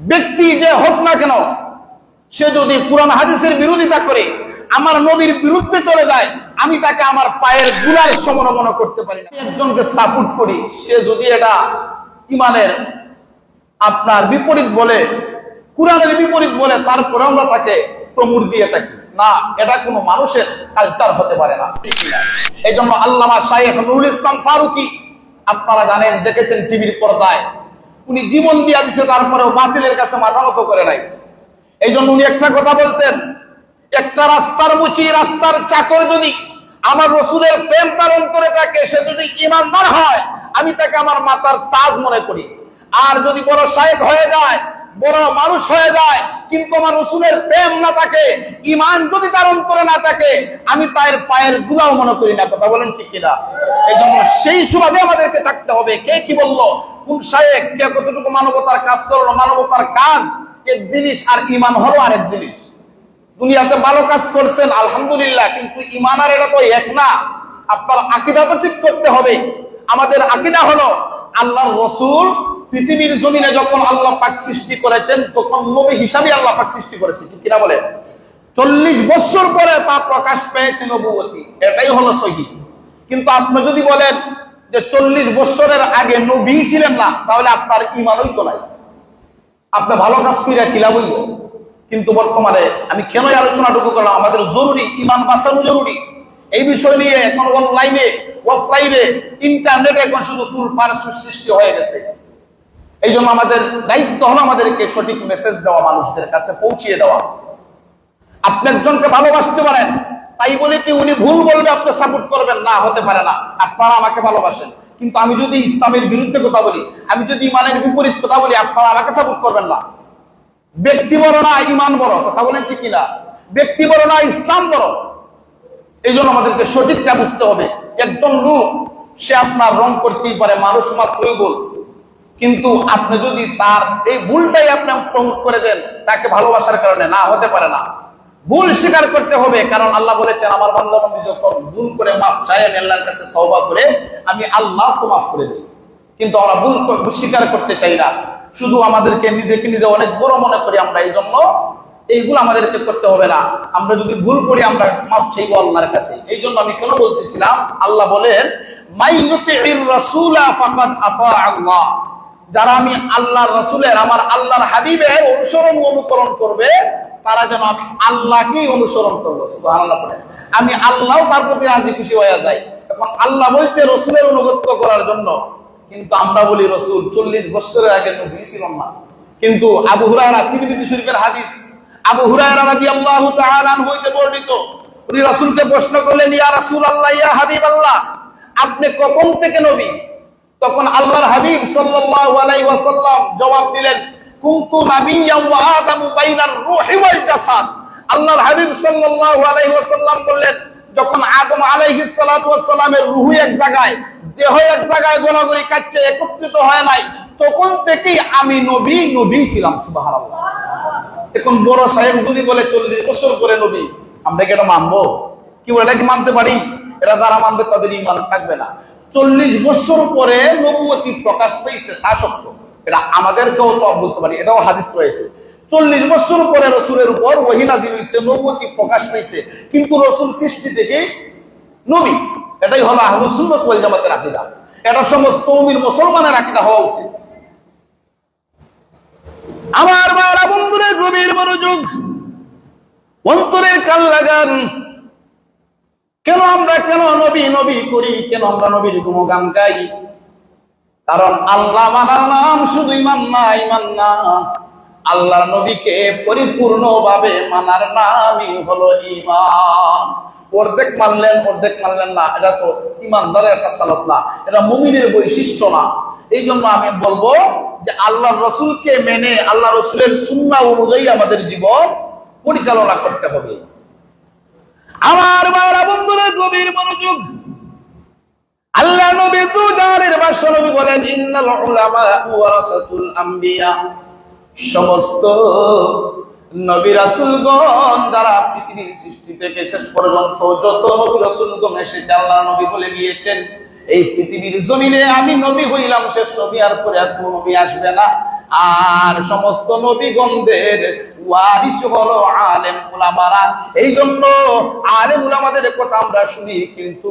ব্যক্তি যে হোক না কেন, সে যদি কোরআন হাদিসের বিরোধিতা করে, আমার নবীর বিরুদ্ধে চলে যায়, আমি তাকে আমার পায়েরগুলার সমনমনা করতে পারি না। একজনকে সাপোর্ট করি, সে যদি এটা ইমানের আপনার বিপরীত বলে, কোরআনের বিপরীত বলে, তারপরে আমরা তাকে প্রমুর দিয়ে থাকি। না, এটা কোনো মানুষের কালচার হতে পারে না। এই জন্য আল্লামা শাহেখ নুরুল ইসলাম ফারুকি, আপনারা জানেন, দেখেছেন টিভির পর্দায় উনি জীবন দিয়া দিছে, তারপরেও বাতিলের কাছে মাথা লক্ষ্য করে নাই। এই জন্য উনি একটা কথা বলতেন, একটা রাস্তার মুচি, রাস্তার চাকর যদি আমার রসুলের প্রেম তার অন্তরে থাকে, সে যদি ইমানদার হয়, আমি তাকে আমার মাতার তাজ মনে করি। আর যদি বড় সাহেব হয়ে যায় বড় মানুষ হয়ে যায়, কিন্তু আমার রসুলের প্রেম না থাকে ইমান যদি তার অন্তরে না থাকে, আমি তার পায়ের গুলাও মনে করি না। কথা বলেন ঠিক কিনা? এই জন্য সেই সুবাদে আমাদেরকে থাকতে হবে। কে কি বলল? কোন সাহেব কে কতটুকু মানবতার কাজ করল? মানবতার কাজ, এক জিনিস আর ইমান হলো আরেক জিনিস। দুনিয়াতে ভালো কাজ করছেন, আলহামদুলিল্লাহ, কিন্তু ইমান আর এটা তো এক না। আপনার আকিদা তো ঠিক করতে হবে। আমাদের আকিদা হলো, আল্লাহর রসুল পৃথিবীর জমিনে যখন আল্লাহ পাক সৃষ্টি করেছেন, তখন নবী হিসাবে আল্লাহ পাক সৃষ্টি করেছে। ঠিক কিনা বলেন? চল্লিশ বছর পরে তা প্রকাশ পেয়েছে নবুবতী এটাই হলো সহি। কিন্তু আপনি যদি বলেন যে চল্লিশ বছরের আগে নবী ছিলেন না, তাহলে আপনার ইমানই তো নাই। আপনি ভালো কাজ কইরা কিলা বইব কিন্তু বর্তমানে আমি কেন আলোচনাটুকু করলাম? আমাদের জরুরি, ইমান বাঁচানো জরুরি। এই বিষয় নিয়ে এখন অনলাইনে অফলাইনে ইন্টারনেটে এখন শুধু তুলপার সৃষ্টি হয়ে গেছে। এই জন্য আমাদের দায়িত্ব হলো আমাদেরকে সঠিক মেসেজ দেওয়া, মানুষদের কাছে পৌঁছিয়ে দেওয়া। আপনি একজনকে ভালোবাসতে পারেন, তাই বলে কি উনি ভুল বলবে, আপনি সাপোর্ট করবেন? না, হতে পারে না। আপনারা আমাকে ভালোবাসেন। কিন্তু আমি যদি ইসলামের বিরুদ্ধে কথা বলি, আমি যদি ইমানের বিপরীত কথা বলি, আপনারা আমাকে সাপোর্ট করবেন না। ব্যক্তি বড় না, ইমান বড়, কথা বলেন ঠিক কিনা? ব্যক্তি বড় না, ইসলাম বড়। এই জন্য আমাদেরকে সঠিকটা বুঝতে হবে। একজন লোক, সে আপনার রং করতেই পারে, মানুষ মাত্রই বল কিন্তু আপনি যদি তার এই ভুলটাই আপনি প্রমোট করে দেন, তাকে ভালোবাসার কারণে না, হতে পারে না। ভুল স্বীকার করতে হবে, কারণ আল্লাহ বলেছেন, আমার বান্দাবান্দি যখন ভুল করে মাফ চাই আমি আল্লাহর কাছে তওবা করে, আমি আল্লাহ তো মাফ করে দিই। কিন্তু আমরা ভুল কর- স্বীকার করতে চাই না। শুধু আমাদেরকে নিজেকে নিজে অনেক বড় মনে করি আমরা এই জন্য এইগুলো আমাদেরকে করতে হবে না। আমরা যদি ভুল করি, আমরা মাফ চাইব আল্লাহর কাছে। এই জন্য আমি কেন বলতেছিলাম, আল্লাহ বলেন যারা আমি আল্লাহর রসুলের, আমার আল্লাহর হাবিবের অনুসরণ অনুকরণ করবে, তারা যেন আমি আল্লাহকেই অনুসরণ করব। আমি আল্লাহ তার প্রতি রাজি খুশি হয়ে যাই। এখন আল্লাহ বলতে রসুলের অনুগত্য করার জন্য। কিন্তু আমরা বলি, রসুল চল্লিশ বছরের আগে নবী ছিলাম না। কিন্তু আবু হুরায়রা তিরমিজি শরীফের হাদিস। আবু হুরায়রা রাদিয়াল্লাহু তাআলা হইতে বর্ণিত। উনি রাসূলকে প্রশ্ন করলেন, ইয়া রাসূলুল্লাহ, ইয়া হাবিবাল্লাহ, আপনি কখন থেকে নবী? তখন আল্লাহর হাবিব সাল্লাল্লাহু আলাইহি ওয়াসাল্লাম জবাব দিলেন, কুনতু ওয়া আদামু বাইনার রূহি ওয়াল জাসাদ। আল্লাহর হাবিব সাল্লাল্লাহু আলাইহি ওয়াসাল্লাম বললেন, যখন আদম আলাইহিস সালাতু রূহ এক জায়গায়, দেহ এক জায়গায় একত্রিত হয় নাই, তখন থেকেই আমি নবী নবী ছিলাম, সুবহানাল্লাহ। এখন বড় সাহেব যদি বলে, চল্লিশ বছর করে নবী, আমরা কি মানবো? কি বলে, এটা কি মানতে পারি? এটা যারা মানবে তাদের ইমান থাকবে না। চল্লিশ বছর পরে নবুয়তি প্রকাশ পেয়েছে, তা সত্য। এটা আমাদেরকেও তো বলতে পারি, এটাও হাদিস রয়েছে। চল্লিশ বছর পরে রসুলের উপর ওহিনাজির হয়েছে নবুয়তি প্রকাশ পেয়েছে, কিন্তু রসুল সৃষ্টি থেকে নবী, এটাই হলো ওয়াল জামাতের আকিদা। এটা সমস্ত মুমিন মুসলমানের আকিদা হওয়া উচিত। আমার মারা বন্ধুরে, গভীর মনোযোগ, অন্তরের কাল লাগান। কেন আমরা কেন নবী নবী করি? কেন আমরা নবীর গুণগান গাই? কারণ আল্লাহ মানার নাম শুধু ইমান না ইমান না। আল্লাহর নবীকে পরিপূর্ণভাবে মানার নামই হলো ইমান অর্ধেক মানলেন অর্ধেক মানলেন না। এটা তো ইমানদারের খাসালত না। এটা মুমিনের বৈশিষ্ট্য না। এই জন্য আমি বলব যে আল্লাহ রসুলকে মেনে আল্লাহ রসুলের সুন্না অনুযায়ী আমাদের জীবন পরিচালনা করতে হবে। আমার মারা বন্ধুরা, গভীর মনোযোগ। আল্লাহ নবী দু জাহানের বাদশা নবী বলেন, ইন্নাল উলামা ওয়ারাসাতুল আম্বিয়া। সমস্ত নবী রাসূলগণ দ্বারা পৃথিবীর সৃষ্টি থেকে শেষ পর্যন্ত যত নবী রাসূলগণ এসেছে, আল্লাহ নবী বলে গিয়েছেন এই পৃথিবীর জমিনে আমি নবী হইলাম, শেষ নবী আর পরে আর কোনো নবী আসবে না। আর সমস্ত নবীগণদের ওয়ারিস হলো আলেম উলামারা। এই জন্য আলেম উলামাদের কথা আমরা শুনি কিন্তু